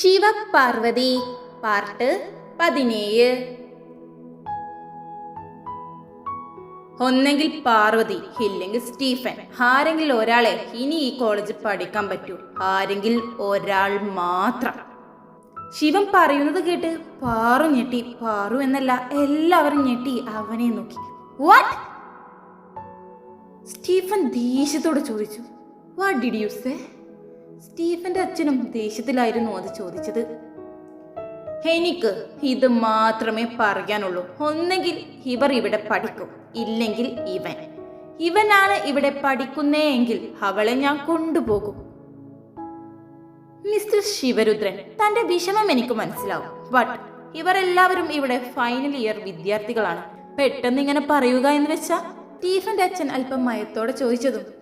Shivaparvathi part പതിനേഴ്. ഒന്നെങ്കിൽ പാർവതി ഇല്ലെങ്കിൽ സ്റ്റീഫൻ. ആരെങ്കിലും ഒരാളെ ഇനി ഈ കോളേജിൽ പഠിക്കാൻ പറ്റൂ. ആരെങ്കിൽ ഒരാൾ മാത്രം. ശിവൻ പറയുന്നത് കേട്ട് പാറു ഞെട്ടി. പാറു എന്നല്ല എല്ലാവരും ഞെട്ടി അവനെ നോക്കി. വാട്ട് സ്റ്റീഫൻ ദേഷ്യത്തോട് ചോദിച്ചു. വാട്ട് ഡിഡ് യു സേ സ്റ്റീഫന്റെ അച്ഛനും ദേഷ്യത്തിലായിരുന്നു അത് ചോദിച്ചത്. എനിക്ക് ഇത് മാത്രമേ പറയാനുള്ളൂ. ഒന്നെങ്കിൽ ഇവർ ഇവിടെ പഠിക്കും. ഇല്ലെങ്കിൽ ഇവൻ. ഇവനാണ് ഇവിടെ പഠിക്കുന്നേ എങ്കിൽ അവളെ ഞാൻ കൊണ്ടുപോകും. മിസ്റ്റർ ശിവരുദ്രൻ തന്റെ വിഷമം എനിക്ക് മനസ്സിലാവും. ബട്ട് ഇവരെല്ലാവരും ഇവിടെ ഫൈനൽ ഇയർ വിദ്യാർത്ഥികളാണ്. പെട്ടെന്ന് ഇങ്ങനെ പറയുക എന്ന് വെച്ചാൽ സ്റ്റീഫന്റെ അച്ഛൻ അല്പം മയത്തോടെ ചോദിച്ചതും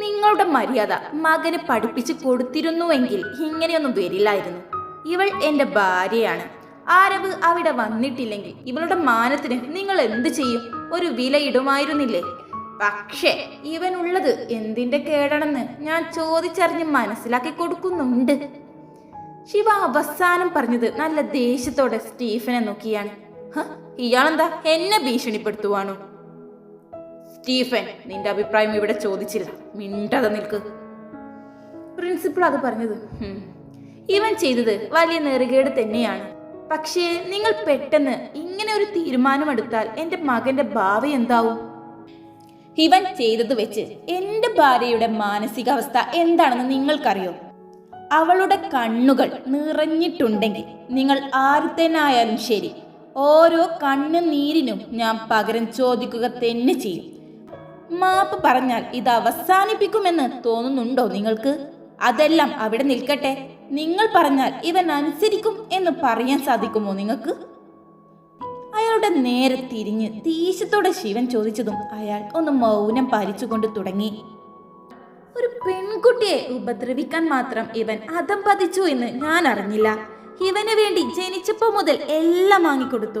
നിങ്ങളുടെ മര്യാദ മകന് പഠിപ്പിച്ചു കൊടുത്തിരുന്നുവെങ്കിൽ ഇങ്ങനെയൊന്നും വരില്ലായിരുന്നു. ഇവൾ എന്റെ ഭാര്യയാണ്. ആരവ് അവിടെ വന്നിട്ടില്ലെങ്കിൽ ഇവളുടെ മാനത്തിന് നിങ്ങൾ എന്ത് ചെയ്യും? ഒരു വിലയിടുമായിരുന്നില്ലേ? പക്ഷേ ഇവനുള്ളത് എന്തിന്റെ കേടാണെന്ന് ഞാൻ ചോദിച്ചറിഞ്ഞ് മനസ്സിലാക്കി കൊടുക്കുന്നുണ്ട്. ശിവ അവസാനം പറഞ്ഞത് നല്ല ദേഷ്യത്തോടെ സ്റ്റീഫനെ നോക്കിയാണ്. "ഹ, ഇയാളെന്താ എന്നെ ഭീഷണിപ്പെടുത്തുവാണോ? സ്റ്റീഫൻ നിന്റെ അഭിപ്രായം ഇവിടെ ചോദിച്ചില്ല. മിണ്ടാതെ നിൽക്ക്. പ്രിൻസിപ്പൾ അത് പറഞ്ഞത്. "ഹും, ഇവൻ ചെയ്തത് വലിയ നെറുകേട് തന്നെയാണ്. പക്ഷേ നിങ്ങൾ പെട്ടെന്ന് ഇങ്ങനെ ഒരു തീരുമാനമെടുത്താൽ എന്റെ മകന്റെ ഭാവി എന്താവും? ഇവൻ ചെയ്തത് വെച്ച് എന്റെ ഭാര്യയുടെ മാനസികാവസ്ഥ എന്താണെന്ന് നിങ്ങൾക്കറിയോ? അവളുടെ കണ്ണുകൾ നിറഞ്ഞിട്ടുണ്ടെങ്കിൽ നിങ്ങൾ ആരുത്തനായാലും ശരി. ഓരോ കണ്ണുനീരിനും ഞാൻ പകരം ചോദിക്കുക തന്നെ ചെയ്യും. മാപ്പ് പറഞ്ഞാൽ ഇത് അവസാനിപ്പിക്കുമെന്ന് തോന്നുന്നുണ്ടോ നിങ്ങൾക്ക്? അതെല്ലാം അവിടെ നിൽക്കട്ടെ. നിങ്ങൾ പറഞ്ഞാൽ ഇവൻ അനുസരിക്കും എന്ന് പറയാൻ സാധിക്കുമോ നിങ്ങൾക്ക്? അയാളുടെ നേരെ തിരിഞ്ഞ് ദേഷ്യത്തോടെ ശിവൻ ചോദിച്ചതും അയാൾ ഒന്ന് മൗനം പാലിച്ചുകൊണ്ട് തുടങ്ങി. ഒരു പെൺകുട്ടിയെ ഉപദ്രവിക്കാൻ മാത്രം ഇവൻ അതം പതിച്ചു എന്ന് ഞാൻ അറിഞ്ഞില്ല. ഇവന് വേണ്ടി ജനിച്ചപ്പോ മുതൽ എല്ലാം വാങ്ങിക്കൊടുത്തു.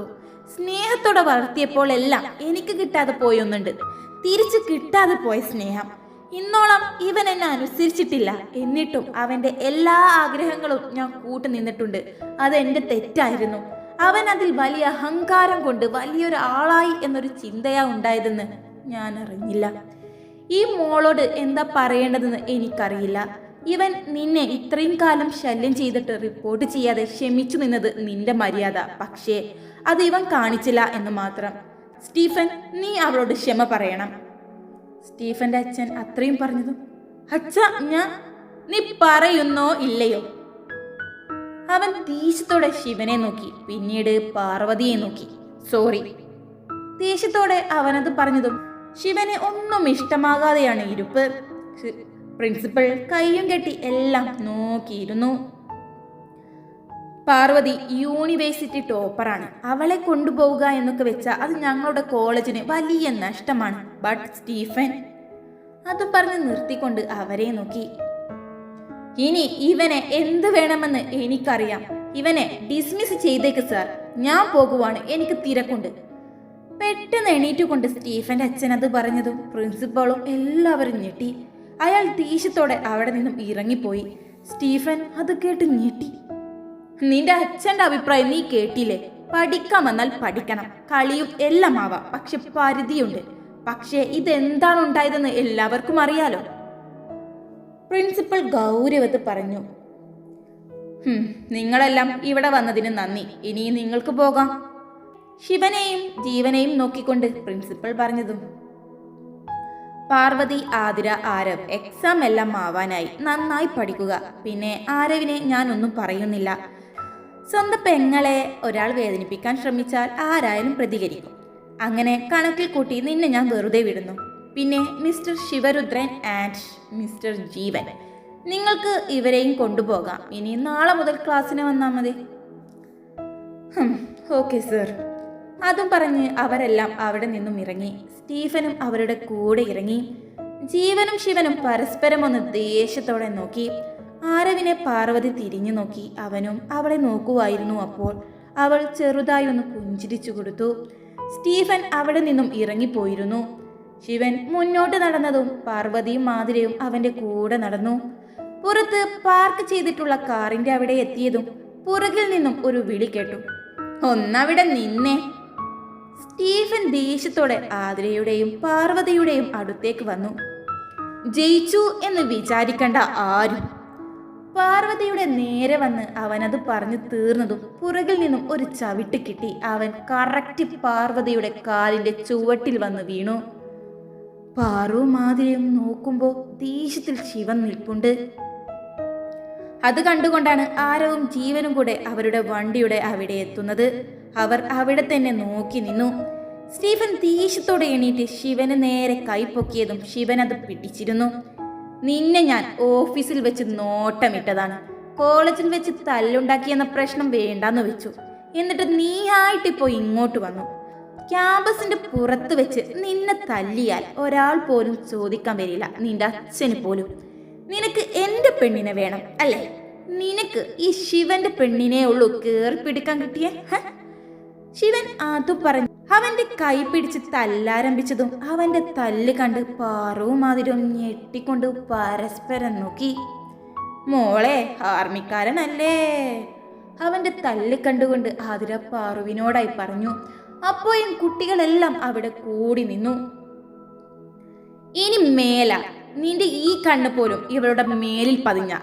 സ്നേഹത്തോടെ വളർത്തിയപ്പോൾ എല്ലാം എനിക്ക് കിട്ടാതെ പോയൊന്നുണ്ട്. തിരിച്ചു കിട്ടാതെ പോയ സ്നേഹം. ഇന്നോളം ഇവൻ എന്നെ അനുസരിച്ചിട്ടില്ല. എന്നിട്ടും അവന്റെ എല്ലാ ആഗ്രഹങ്ങളും ഞാൻ കൂട്ടു നിന്നിട്ടുണ്ട്. അത് എന്റെ തെറ്റായിരുന്നു. അവൻ അതിൽ വലിയ അഹങ്കാരം കൊണ്ട് വലിയൊരു ആളായി എന്നൊരു ചിന്തയാ ഉണ്ടായതെന്ന് ഞാൻ അറിഞ്ഞില്ല. ഈ മോളോട് എന്താ പറയേണ്ടതെന്ന് എനിക്കറിയില്ല. ഇവൻ നിന്നെ ഇത്രയും കാലം ശല്യം ചെയ്തിട്ട് റിപ്പോർട്ട് ചെയ്യാതെ ക്ഷമിച്ചു നിന്നത് നിന്റെ മര്യാദ. പക്ഷേ അത് ഇവൻ കാണിച്ചില്ല എന്ന് മാത്രം. സ്റ്റീഫൻ നീ അവളോട് ക്ഷമ പറയണം. സ്റ്റീഫന്റെ അച്ഛൻ അത്രയും പറഞ്ഞതും അച്ഛ ഞാൻ നീ പറയുന്നോ ഇല്ലയോ? അവൻ ദേഷ്യത്തോടെ ശിവനെ നോക്കി പിന്നീട് പാർവതിയെ നോക്കി. സോറി. ദേഷ്യത്തോടെ അവനത് പറഞ്ഞതും ശിവന് ഒന്നും ഇഷ്ടമാകാതെയാണ് ഇരുപ്പ്. പ്രിൻസിപ്പൾ കയ്യും കെട്ടി എല്ലാം നോക്കിയിരുന്നു. പാർവതി യൂണിവേഴ്സിറ്റി ടോപ്പറാണ്. അവളെ കൊണ്ടുപോവുക എന്നൊക്കെ വെച്ചാൽ അത് ഞങ്ങളുടെ കോളേജിന് വലിയ നഷ്ടമാണ്. ബട്ട് സ്റ്റീഫൻ അതും പറഞ്ഞ് നിർത്തിക്കൊണ്ട് അവരെ നോക്കി. ഇനി ഇവനെ എന്ത് വേണമെന്ന് എനിക്കറിയാം. ഇവനെ ഡിസ്മിസ് ചെയ്തേക്ക് സാർ ഞാൻ പോകുവാണ്. എനിക്ക് തിരക്കുണ്ട്. പെട്ടെന്ന് എണീറ്റുകൊണ്ട് സ്റ്റീഫന്റെ അച്ഛൻ അത് പറഞ്ഞതും പ്രിൻസിപ്പളും എല്ലാവരും ഞെട്ടി. അയാൾ ദേഷ്യത്തോടെ അവിടെ നിന്നും ഇറങ്ങിപ്പോയി. സ്റ്റീഫൻ അത് കേട്ട് ഞെട്ടി. നിന്റെ അച്ഛന്റെ അഭിപ്രായം നീ കേട്ടില്ലേ? പഠിക്കാൻ വന്നാൽ പഠിക്കണം. കളിയും എല്ലാം ആവാം. പക്ഷെ പരിധിയുണ്ട്. പക്ഷേ ഇതെന്താണ് ഉണ്ടായതെന്ന് എല്ലാവർക്കും അറിയാലോ. പ്രിൻസിപ്പൽ ഗൗരവത്ത് പറഞ്ഞു. "ഹും, നിങ്ങളെല്ലാം ഇവിടെ വന്നതിന് നന്ദി. ഇനി നിങ്ങൾക്ക് പോകാം. ശിവനെയും ജീവനെയും നോക്കിക്കൊണ്ട് പ്രിൻസിപ്പൽ പറഞ്ഞതും. പാർവതി ആതിര ആരവ് എക്സാം എല്ലാം ആവാനായി. നന്നായി പഠിക്കുക. പിന്നെ ആരവിനെ ഞാനൊന്നും പറയുന്നില്ല. സ്വന്തം പെങ്ങളെ ഒരാൾ വേദനിപ്പിക്കാൻ ശ്രമിച്ചാൽ ആരായാലും പ്രതികരിക്കും. അങ്ങനെ കണക്കിൽ കൂട്ടി നിന്നെ ഞാൻ വെറുതെ വിടുന്നു. പിന്നെ mister Shivarudran and mister Jeevan. നിങ്ങൾക്ക് ഇവരെയും കൊണ്ടുപോകാം. ഇനി നാളെ മുതൽ ക്ലാസ്സിന് വന്നാൽ മതി. Okay sir. അതും പറഞ്ഞ് അവരെല്ലാം അവിടെ നിന്നും ഇറങ്ങി. സ്റ്റീഫനും അവരുടെ കൂടെ ഇറങ്ങി. ജീവനും ശിവനും പരസ്പരം ഒന്ന് ദേഷ്യത്തോടെ നോക്കി. ആരവിനെ പാർവതി തിരിഞ്ഞു നോക്കി അവനും അവളെ നോക്കുവായിരുന്നു അപ്പോൾ. അവൾ ചെറുതായി ഒന്ന് പുഞ്ചിരിച്ചു കൊടുത്തു. സ്റ്റീഫൻ അവിടെ നിന്നും ഇറങ്ങിപ്പോയിരുന്നു. ശിവൻ മുന്നോട്ട് നടന്നതും പാർവതിയും മാതിരയും അവന്റെ കൂടെ നടന്നു. പുറത്ത് പാർക്ക് ചെയ്തിട്ടുള്ള കാറിന്റെ അവിടെ എത്തിയതും പുറകിൽ നിന്നും ഒരു വിളി കേട്ടു. ഒന്നവിടെ നിന്നേ. സ്റ്റീഫൻ ദേഷ്യത്തോടെ ആതിരയുടെയും പാർവതിയുടെയും അടുത്തേക്ക് വന്നു. ജയിച്ചു എന്ന് വിചാരിക്കേണ്ട ആരും. പാർവതിയുടെ നേരെ വന്ന് അവനത് പറഞ്ഞു തീർന്നതും പുറകിൽ നിന്നും ഒരു ചവിട്ട് കിട്ടി. അവൻ കറക്റ്റ് പാർവതിയുടെ കാലിന്റെ ചുവട്ടിൽ വന്ന് വീണു. പാറു മാതിരിയും നോക്കുമ്പോ ദേഷ്യത്തിൽ ശിവൻ നിൽപ്പുണ്ട്. അത് കണ്ടുകൊണ്ടാണ് ആരവും ജീവനും കൂടെ അവരുടെ വണ്ടിയുടെ അവിടെ എത്തുന്നത്. അവർ അവിടെ തന്നെ നോക്കി നിന്നു. സ്റ്റീഫൻ ദേഷ്യത്തോടെ എണീറ്റ് ശിവന് നേരെ കൈപ്പൊക്കിയതും ശിവൻ അത് പിടിച്ചിരുന്നു. നിന്നെ ഞാൻ ഓഫീസിൽ വെച്ച് നോട്ടമിട്ടതാണ്. കോളേജിൽ വെച്ച് തല്ലുണ്ടാക്കിയെന്ന പ്രശ്നം വേണ്ടാന്ന് വെച്ചു. എന്നിട്ട് നീ ആയിട്ടിപ്പോ ഇങ്ങോട്ട് വന്നു. ക്യാമ്പസിന്റെ പുറത്ത് വെച്ച് നിന്നെ തല്ലിയാൽ ഒരാൾ പോലും ചോദിക്കാൻ വരില്ല നിന്റെ അച്ഛന് പോലും. നിനക്ക് എന്റെ പെണ്ണിനെ വേണം അല്ലേ? നിനക്ക് ഈ ശിവന്റെ പെണ്ണിനെ ഉള്ളൂ കേറി പിടിക്കാൻ കിട്ടിയേ? ശിവൻ അതും പറഞ്ഞു അവന്റെ കൈ പിടിച്ച് തല്ലാരംഭിച്ചതും അവന്റെ തല്ല് കണ്ട് പാറവും മാതിരും ഞെട്ടിക്കൊണ്ട് പരസ്പരം നോക്കി. മോളെ ആർമിക്കാരനല്ലേ? അവന്റെ തല്ല് കണ്ടുകൊണ്ട് ആതിര പാറുവിനോടായി പറഞ്ഞു. അപ്പോയും കുട്ടികളെല്ലാം അവിടെ കൂടി നിന്നു. ഇനി മേല. നിന്റെ ഈ കണ്ണ് പോലും ഇവളുടെ മേലിൽ പതിഞ്ഞ.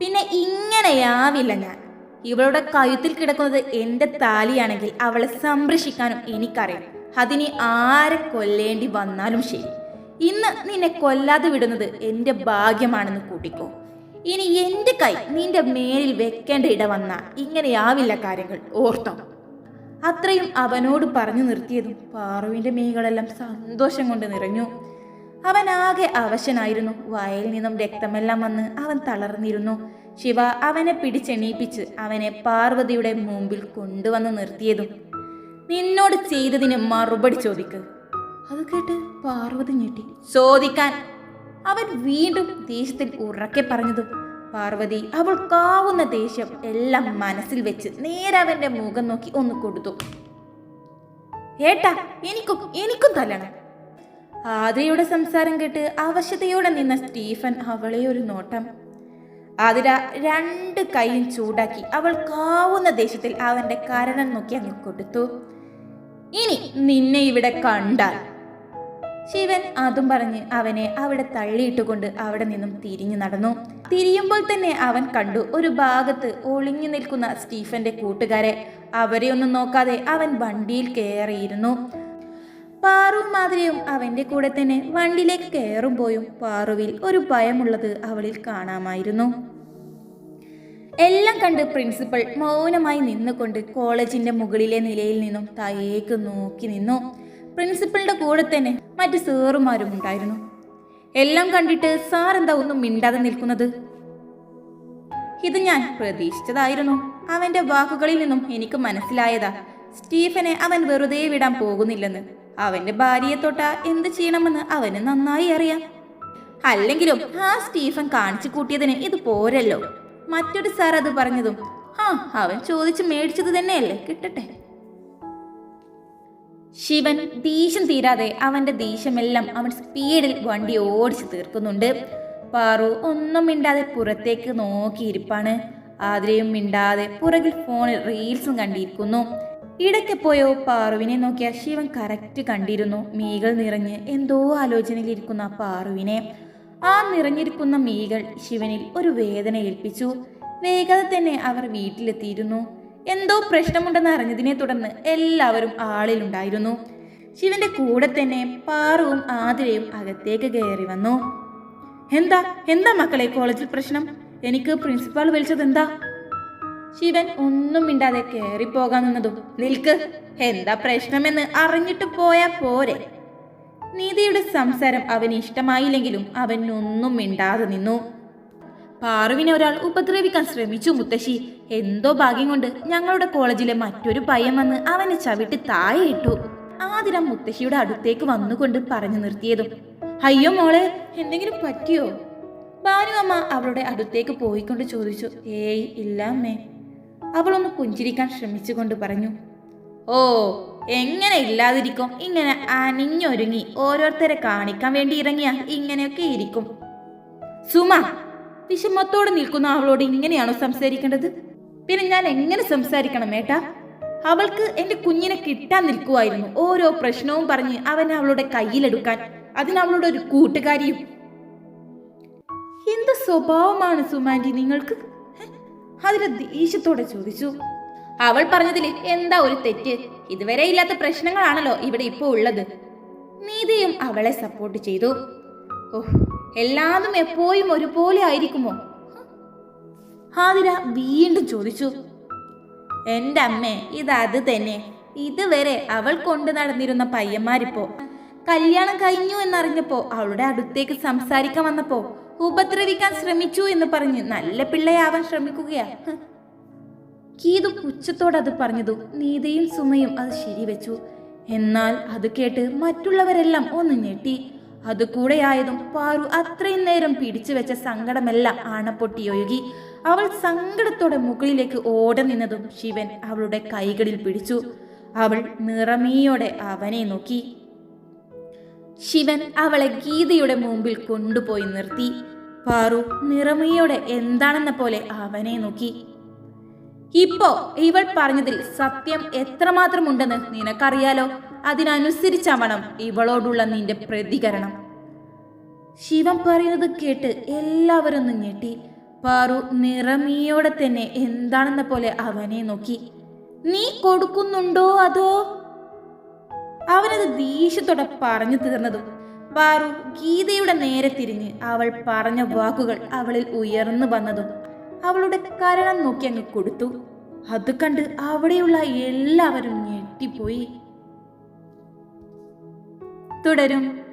പിന്നെ ഇങ്ങനെയാവില്ല ഞാൻ. ഇവളുടെ കഴുത്തിൽ കിടക്കുന്നത് എന്റെ താലിയാണെങ്കിൽ അവളെ സംരക്ഷിക്കാനും എനിക്കറിയാം. അതിനെ ആരെ കൊല്ലേണ്ടി വന്നാലും ശരി. ഇന്ന് നിന്നെ കൊല്ലാതെ വിടുന്നത് എന്റെ ഭാഗ്യമാണെന്ന് കൂട്ടിക്കോ. ഇനി എന്റെ കൈ നിന്റെ മേലിൽ വെക്കേണ്ട ഇട വന്ന ഇങ്ങനെയാവില്ല കാര്യങ്ങൾ. ഓർത്തോ. അത്രയും അവനോട് പറഞ്ഞു നിർത്തിയതും പാറുവിന്റെ മീകളെല്ലാം സന്തോഷം കൊണ്ട് നിറഞ്ഞു. അവനാകെ അവശനായിരുന്നു. വയലിൽ നിന്നും രക്തമെല്ലാം വന്ന് അവൻ തളർന്നിരുന്നു. ശിവ അവനെ പിടിച്ചെണീപ്പിച്ച് അവനെ പാർവതിയുടെ മുമ്പിൽ കൊണ്ടുവന്ന് നിർത്തിയതും നിന്നോട് ചെയ്തതിന് മറുപടി ചോദിക്ക്. അത് കേട്ട് പാർവതി ഞെട്ടി. ചോദിക്കാൻ അവൻ വീണ്ടും ദേഷ്യത്തിൽ ഉറക്കെ പറഞ്ഞതും പാർവതി അവൾ കാവുന്ന ദേഷ്യം എല്ലാം മനസ്സിൽ വെച്ച് നേരെ അവന്റെ മുഖം നോക്കി ഒന്ന് കൊടുത്തു. ഏട്ടാ എനിക്കും എനിക്കും തലണം ആദ്രയുടെ സംസാരം കേട്ട് അവശതയോടെ നിന്ന സ്റ്റീഫൻ അവളെ ഒരു നോട്ടം ആതിര രണ്ട് കൈയും ചൂടാക്കി അവൾ കാവുന്ന ദേഷ്യത്തിൽ അവന്റെ കരണം നോക്കി അങ്ങ് കൊടുത്തു. ഇനി നിന്നെ ഇവിടെ കണ്ടാൽ. ശിവൻ അതും പറഞ്ഞ് അവനെ അവിടെ തള്ളിയിട്ടുകൊണ്ട് അവിടെ നിന്നും തിരിഞ്ഞു നടന്നു. തിരിയുമ്പോൾ തന്നെ അവൻ കണ്ടു ഒരു ഭാഗത്ത് ഒളിഞ്ഞു നിൽക്കുന്ന സ്റ്റീഫന്റെ കൂട്ടുകാരെ. അവരെ ഒന്നും നോക്കാതെ അവൻ വണ്ടിയിൽ കയറിയിരുന്നു. പാറുവും മാതിരിയും അവന്റെ കൂടെ തന്നെ വണ്ടിയിലേക്ക് പോയും. പാറുവിൽ ഒരു ഭയമുള്ളത് അവളിൽ കാണാമായിരുന്നു. എല്ലാം കണ്ട് പ്രിൻസിപ്പൾ മൗനമായി നിന്നുകൊണ്ട് കോളേജിന്റെ മുകളിലെ നിലയിൽ നിന്നും താഴേക്ക് നോക്കി നിന്നു. പ്രിൻസിപ്പലിന്റെ കൂടെ തന്നെ മറ്റു സാറുമാരും ഉണ്ടായിരുന്നു. എല്ലാം കണ്ടിട്ട് സാർ എന്താ ഒന്നും മിണ്ടാതെ നിൽക്കുന്നത്? ഇത് ഞാൻ പ്രതീക്ഷിച്ചതായിരുന്നു. അവന്റെ വാക്കുകളിൽ നിന്നും എനിക്ക് മനസ്സിലായതാ സ്റ്റീഫനെ അവൻ വെറുതെ വിടാൻ പോകുന്നില്ലെന്ന്. അവന്റെ ഭാര്യയെ തൊട്ട എന്ത് ചെയ്യണമെന്ന് അവന് നന്നായി അറിയാം. അല്ലെങ്കിലും ആ സ്റ്റീഫൻ കാണിച്ചു കൂട്ടിയതിന് ഇത് പോരല്ലോ. മറ്റൊരു സാർ അത് പറഞ്ഞതും ആ അവൻ ചോദിച്ച് മേടിച്ചത് തന്നെയല്ലേ കിട്ടട്ടെ. ശിവൻ ദേഷ്യം തീരാതെ അവന്റെ ദേഷ്യമെല്ലാം അവൻ സ്പീഡിൽ വണ്ടി ഓടിച്ചു തീർക്കുന്നുണ്ട്. പാറു ഒന്നും മിണ്ടാതെ പുറത്തേക്ക് നോക്കിയിരിപ്പാണ്. ആതിരയും മിണ്ടാതെ പുറകിൽ ഫോണിൽ റീൽസും കണ്ടിരിക്കുന്നു. ഇടയ്ക്കെപ്പോയോ പാറുവിനെ നോക്കിയ ശിവൻ കറക്റ്റ് കണ്ടിരുന്നു. മീകൾ നിറഞ്ഞ് എന്തോ ആലോചനയിലിരിക്കുന്ന പാറുവിനെ. ആ നിറഞ്ഞിരിക്കുന്ന മീകൾ ശിവനിൽ ഒരു വേദന ഏൽപ്പിച്ചു. വേഗത തന്നെ അവർ വീട്ടിലെത്തിയിരുന്നു. എന്തോ പ്രശ്നമുണ്ടെന്ന് അറിഞ്ഞതിനെ തുടർന്ന് എല്ലാവരും ആളിലുണ്ടായിരുന്നു ശിവന്റെ കൂടെ തന്നെ പാറുവും ആതിരയും അകത്തേക്ക് കയറി വന്നു. എന്താ? എന്താ മക്കളെ? കോളേജിൽ പ്രശ്നം? എനിക്ക് പ്രിൻസിപ്പാൾ വിളിച്ചത് എന്താ? ശിവൻ ഒന്നും മിണ്ടാതെ കയറിപ്പോകാൻ നിന്നതും നിൽക്ക്. എന്താ പ്രശ്നമെന്ന് അറിഞ്ഞിട്ട് പോയാ പോരെ. നീതിയുടെ സംസാരം അവന് ഇഷ്ടമായില്ലെങ്കിലും അവൻ ഒന്നും മിണ്ടാതെ നിന്നു. പാറുവിനെ ഒരാൾ ഉപദ്രവിക്കാൻ ശ്രമിച്ചു മുത്തശ്ശി. എന്തോ ഭാഗ്യം കൊണ്ട് ഞങ്ങളുടെ കോളേജിലെ മറ്റൊരു പയ്യൻ വന്ന് അവനെ ചവിട്ടി താഴെയിട്ടു ഇട്ടു. ആതിര മുത്തശ്ശിയുടെ അടുത്തേക്ക് വന്നുകൊണ്ട് പറഞ്ഞു നിർത്തിയതും അയ്യോ മോളെ എന്തെങ്കിലും പറ്റിയോ? ഭാനു അമ്മ അവളുടെ അടുത്തേക്ക് പോയിക്കൊണ്ട് ചോദിച്ചു ഏയ് ഇല്ല അമ്മേ. അവളൊന്ന് പുഞ്ചിരിക്കാൻ ശ്രമിച്ചുകൊണ്ട് പറഞ്ഞു ഓ എങ്ങനെ ഇല്ലാതിരിക്കും? ഇങ്ങനെ അനിഞ്ഞൊരുങ്ങി ഓരോരുത്തരെ കാണിക്കാൻ വേണ്ടി ഇറങ്ങിയ ഇങ്ങനെയൊക്കെ ഇരിക്കും. സുമ വിഷമത്തോടെ നിൽക്കുന്ന അവളോട് ഇങ്ങനെയാണോ സംസാരിക്കേണ്ടത്? പിന്നെ ഞാൻ എങ്ങനെ സംസാരിക്കണം ഏട്ടാ? അവൾക്ക് എന്റെ കുഞ്ഞിനെ കിട്ടാൻ നിൽക്കുമായിരുന്നു ഓരോ പ്രശ്നവും പറഞ്ഞ് അവനെ അവളുടെ കയ്യിലെടുക്കാൻ. അതിന് അവളുടെ ഒരു കൂട്ടുകാരിയും. എന്ത് സ്വഭാവമാണ് സുമാന്റി നിങ്ങൾക്ക്? ഹെ? അതിന് ദേഷ്യത്തോടെ ചോദിച്ചു. അവൾ പറഞ്ഞതിൽ എന്താ ഒരു തെറ്റ്? ഇതുവരെ ഇല്ലാത്ത പ്രശ്നങ്ങളാണല്ലോ ഇവിടെ ഇപ്പോ ഉള്ളത്. നീതിയും അവളെ സപ്പോർട്ട് ചെയ്തു. ഓഹ് എല്ലാതും എപ്പോഴും ഒരുപോലെ ആയിരിക്കുമോ? ഹാദിര വീണ്ടും ചോദിച്ചു. എന്റെ അമ്മേ ഇത് അത് തന്നെ. ഇതുവരെ അവൾ കൊണ്ടു നടന്നിരുന്ന പയ്യന്മാരിപ്പോ? കല്യാണം കഴിഞ്ഞു എന്നറിഞ്ഞപ്പോ അവളുടെ അടുത്തേക്ക് സംസാരിക്കാൻ വന്നപ്പോ ഉപദ്രവിക്കാൻ ശ്രമിച്ചു എന്ന് പറഞ്ഞ്. നല്ല പിള്ളയാവാൻ ശ്രമിക്കുകയാ. കീതു പുച്ഛത്തോടത് പറഞ്ഞതു. നീതയും സുമയും അത് ശരിവെച്ചു. എന്നാൽ അത് കേട്ട് മറ്റുള്ളവരെല്ലാം ഒന്ന് ഞെട്ടി. അത് കൂടെയായതും പാറു അത്രയും നേരം പിടിച്ചു വെച്ച സങ്കടമെല്ലാം ആണപ്പൊട്ടിയൊഴുകി. അവൾ സങ്കടത്തോടെ മുകളിലേക്ക് ഓട നിന്നതും ശിവൻ അവളുടെ കൈകളിൽ പിടിച്ചു. അവൾ നിറമീയോടെ അവനെ നോക്കി. ശിവൻ അവളെ ഗീതയുടെ മുമ്പിൽ കൊണ്ടുപോയി നിർത്തി. പാറു നിറമയോടെ എന്താണെന്ന പോലെ അവനെ നോക്കി. ഇപ്പോ ഇവൾ പറഞ്ഞതിൽ സത്യം എത്രമാത്രം ഉണ്ടെന്ന് നിനക്കറിയാലോ അതിനനുസരിച്ചാവണം ഇവളോടുള്ള നിന്റെ പ്രതികരണം. ശിവൻ പറയുന്നത് കേട്ട് എല്ലാവരും ഞെട്ടി. പാറു നിറമിയോടെ തന്നെ എന്താണെന്ന പോലെ അവനെ നോക്കി. നീ കൊടുക്കുന്നുണ്ടോ അതോ അവനത് ദേഷ്യത്തോടെ പറഞ്ഞു തീർന്നതും പാറു ഗീതയുടെ നേരെ തിരിഞ്ഞ് അവൾ പറഞ്ഞ വാക്കുകൾ അവളിൽ ഉയർന്നു വന്നതും അവളുടെ കരണം നോക്കി അങ്ങ് കൊടുത്തു. അത് കണ്ട് അവിടെയുള്ള എല്ലാവരും ഞെട്ടിപ്പോയി. തുടരും.